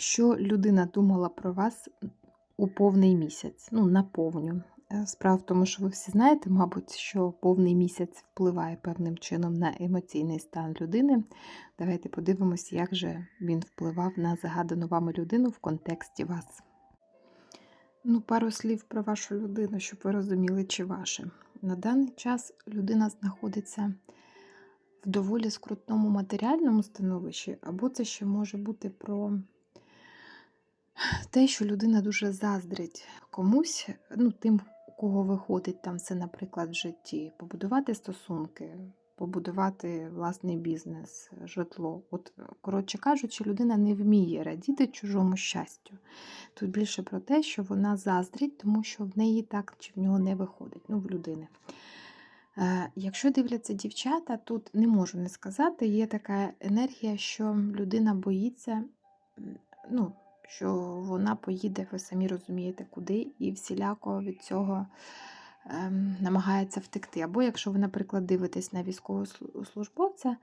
Що людина думала про вас у повний місяць? Ну, на повню. Е, Справа в тому, що ви всі знаєте, мабуть, що повний місяць впливає певним чином на емоційний стан людини. Давайте подивимось, як же він впливав на загадану вами людину в контексті вас. Ну, пару слів про вашу людину, щоб ви розуміли, чи ваше. На даний час людина знаходиться в доволі скрутному матеріальному становищі, або це ще може бути про те, що людина дуже заздрить комусь, ну, тим, у кого виходить там все, наприклад, в житті, побудувати стосунки, побудувати власний бізнес, житло. От, коротше кажучи, людина не вміє радіти чужому щастю. Тут більше про те, що вона заздрить, тому що в неї так чи в нього не виходить, ну, в людини. Е, Якщо дивляться дівчата, тут не можу не сказати, є така енергія, що людина боїться, ну, що вона поїде, ви самі розумієте, куди, і всіляко від цього ем, намагається втекти. Або якщо ви, наприклад, дивитесь на військовослужбовця,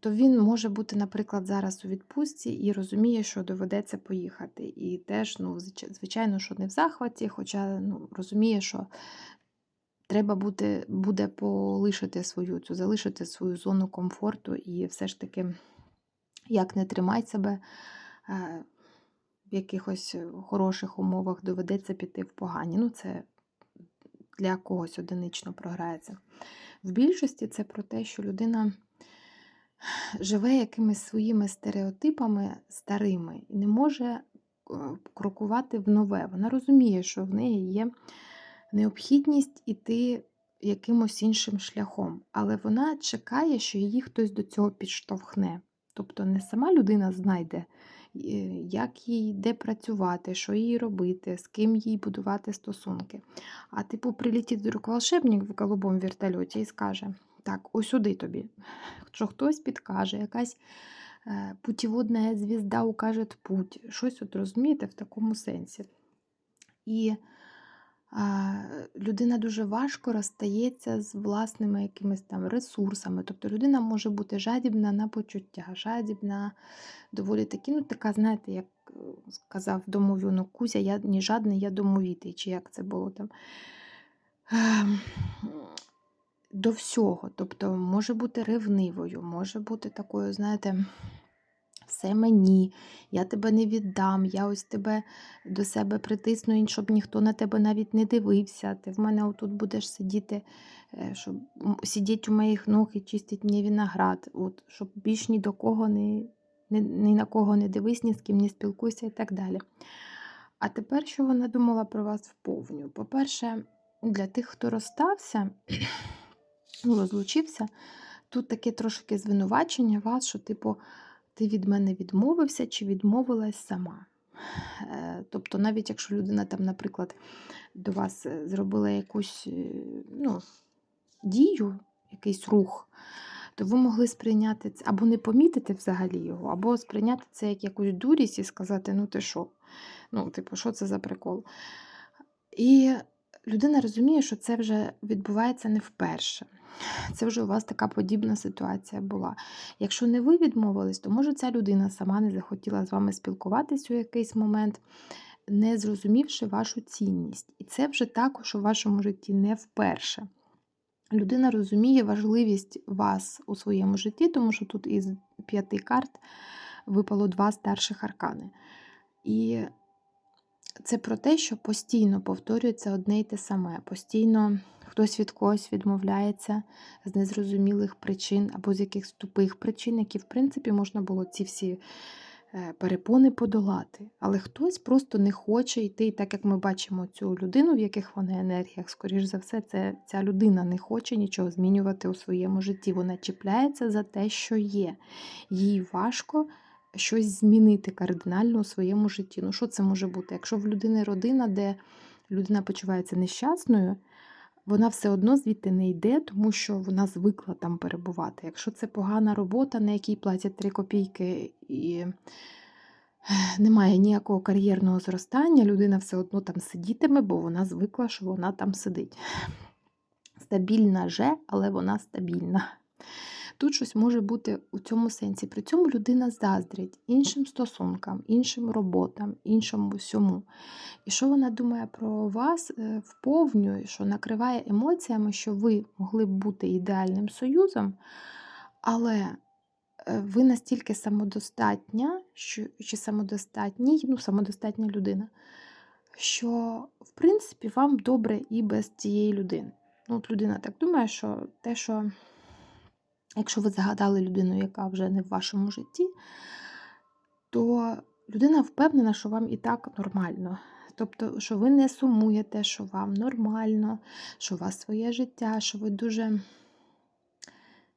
то він може бути, наприклад, зараз у відпустці і розуміє, що доведеться поїхати. І теж, ну, звичайно, що не в захваті, хоча ну, розуміє, що треба буде, буде полишити свою цю, залишити свою зону комфорту і все ж таки, як не тримай себе в якихось хороших умовах, доведеться піти в погані. Ну, це для когось одинично програється. В більшості це про те, що людина живе якимись своїми стереотипами старими і не може е, крокувати в нове. Вона розуміє, що в неї є необхідність іти якимось іншим шляхом, але вона чекає, що її хтось до цього підштовхне. Тобто не сама людина знайде, е, як їй де працювати, що їй робити, з ким їй будувати стосунки. А типу прилітить вдруг волшебник в голубому вертольоті і скаже: так, ось тобі. Що хтось підкаже, якась е, путіводна звізда укаже путь. Щось от розумієте в такому сенсі. І людина дуже важко розстається з власними якимись там ресурсами. Тобто людина може бути жадібна на почуття, жадібна, доволі таки, ну така, знаєте, як е, сказав домов'янок Кузя, я не жадний, я домовітий, чи як це було там. Ем, До всього. Тобто може бути ревнивою, може бути такою, знаєте, все мені, я тебе не віддам, я ось тебе до себе притисну, щоб ніхто на тебе навіть не дивився. Ти в мене отут будеш сидіти, е, щоб сидіти у моїх ног і чистити мені виноград, от, щоб більш ні до кого не, ні, ні на кого не дивись, ні з ким не спілкуйся і так далі. А тепер, що вона думала про вас вповню? По-перше, для тих, хто розстався, розлучився, тут таке трошки звинувачення вас, що, типу, ти від мене відмовився чи відмовилась сама. Е, Тобто, навіть якщо людина там, наприклад, до вас е, зробила якусь е, ну, дію, якийсь рух, то ви могли сприйняти це або не помітити взагалі його, або сприйняти це як якусь дурість і сказати, ну ти що? Ну, типу, що це за прикол? І людина розуміє, що це вже відбувається не вперше. Це вже у вас така подібна ситуація була. Якщо не ви відмовились, то може ця людина сама не захотіла з вами спілкуватись у якийсь момент, не зрозумівши вашу цінність. І це вже також у вашому житті не вперше. Людина розуміє важливість вас у своєму житті, тому що тут із п'яти карт випало два старших аркани. І це про те, що постійно повторюється одне й те саме. Постійно хтось від когось відмовляється з незрозумілих причин або з якихось тупих причин, які, в принципі, можна було ці всі е, перепони подолати. Але хтось просто не хоче йти, так як ми бачимо цю людину, в яких вона енергіях, скоріш за все, це ця людина не хоче нічого змінювати у своєму житті. Вона чіпляється за те, що є. Їй важко щось змінити кардинально у своєму житті. Ну, що це може бути? Якщо в людини родина, де людина почувається нещасною, вона все одно звідти не йде, тому що вона звикла там перебувати. Якщо це погана робота, на якій платять 3 копійки і немає ніякого кар'єрного зростання, людина все одно там сидітиме, бо вона звикла, що вона там сидить. Стабільна же, але вона стабільна. Тут щось може бути у цьому сенсі. При цьому людина заздрить іншим стосункам, іншим роботам, іншому всьому. І що вона думає про вас е, вповнює, що накриває емоціями, що ви могли б бути ідеальним союзом, але е, ви настільки самодостатня, що, чи самодостатній, ну, самодостатня людина, що, в принципі, вам добре і без цієї людини. Ну, от людина так думає, що те, що якщо ви загадали людину, яка вже не в вашому житті, то людина впевнена, що вам і так нормально. Тобто, що ви не сумуєте, що вам нормально, що у вас своє життя, що ви дуже,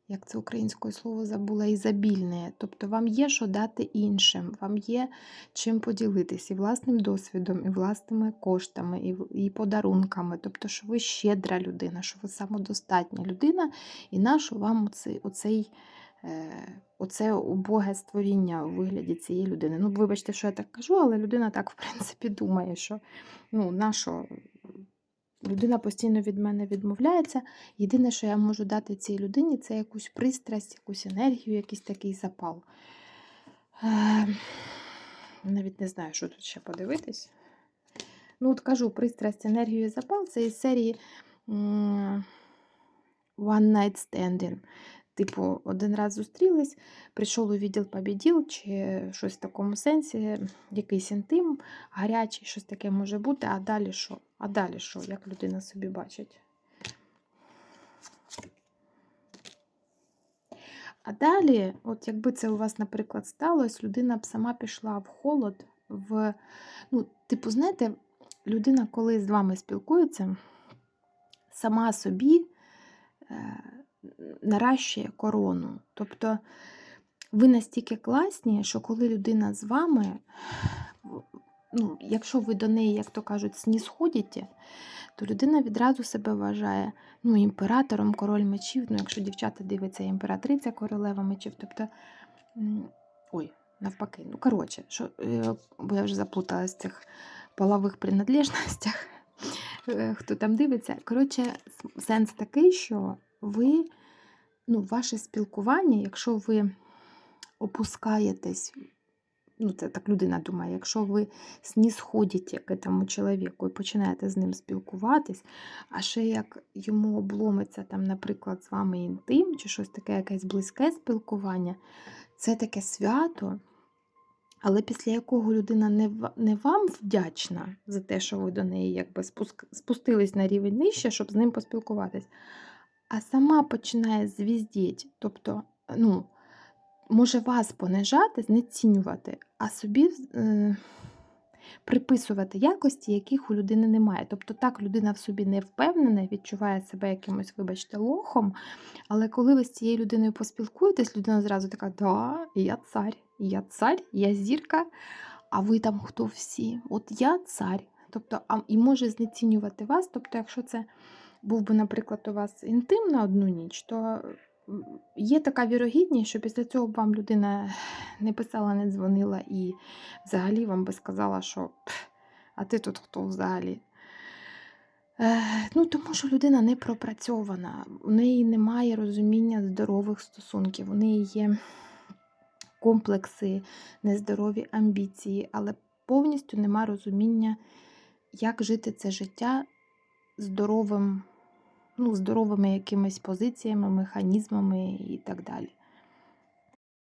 як це українською слово забула, ізобільне. Тобто вам є що дати іншим, вам є чим поділитись і власним досвідом, і власними коштами, і, і подарунками. Тобто, що ви щедра людина, що ви самодостатня людина, і нащо вам оцей, оцей е, оце убоге створіння у вигляді цієї людини. Ну, вибачте, що я так кажу, але людина так, в принципі, думає, що ну, нащо людина постійно від мене відмовляється. Єдине, що я можу дати цій людині, це якусь пристрасть, якусь енергію, якийсь такий запал. Е, навіть не знаю, що тут ще подивитись. Ну, от кажу, пристрасть, енергію і запал це із серії One Night Standing. Типу, один раз зустрілись, прийшов у відділ побіділ, чи щось в такому сенсі, якийсь інтим, гарячий, щось таке може бути, а далі що? А далі що, як людина собі бачить? А далі, от якби це у вас, наприклад, сталося, людина б сама пішла в холод, в. Ну, типу, знаєте, людина, коли з вами спілкується, сама собі е, наращує корону. Тобто ви настільки класні, що коли людина з вами, ну, якщо ви до неї, як то кажуть, снісходите, то людина відразу себе вважає ну, імператором, король мечів. Ну, якщо дівчата дивляться, імператриця королева мечів. Тобто, ой, навпаки, ну коротше, що, е, бо я вже заплуталась в цих полових принадлежностях, е, хто там дивиться. Коротше, сенс такий, що ви, ну, ваше спілкування, якщо ви опускаєтесь, ну, це так людина думає, якщо ви снісходите к этому чоловіку і починаєте з ним спілкуватись, а ще як йому обломиться, там, наприклад, з вами інтим, чи щось таке, якесь близьке спілкування, це таке свято, але після якого людина не, не вам вдячна за те, що ви до неї якби спустились на рівень нижче, щоб з ним поспілкуватись, а сама починає звіздіть, тобто, ну, може вас понижати, знецінювати, а собі е, приписувати якості, яких у людини немає. Тобто так людина в собі не впевнена, відчуває себе якимось, вибачте, лохом. Але коли ви з цією людиною поспілкуєтесь, людина зразу така: да, я цар, я цар, я зірка, а ви там хто всі? От я цар. Тобто, а, і може знецінювати вас. Тобто, якщо це був би, наприклад, у вас інтим на одну ніч, то є така вірогідність, що після цього вам людина не писала, не дзвонила і взагалі вам би сказала, що а ти тут хто взагалі? Ну, тому що людина не пропрацьована, у неї немає розуміння здорових стосунків, у неї є комплекси, нездорові амбіції, але повністю нема розуміння, як жити це життя здоровим, ну, здоровими якимись позиціями, механізмами і так далі.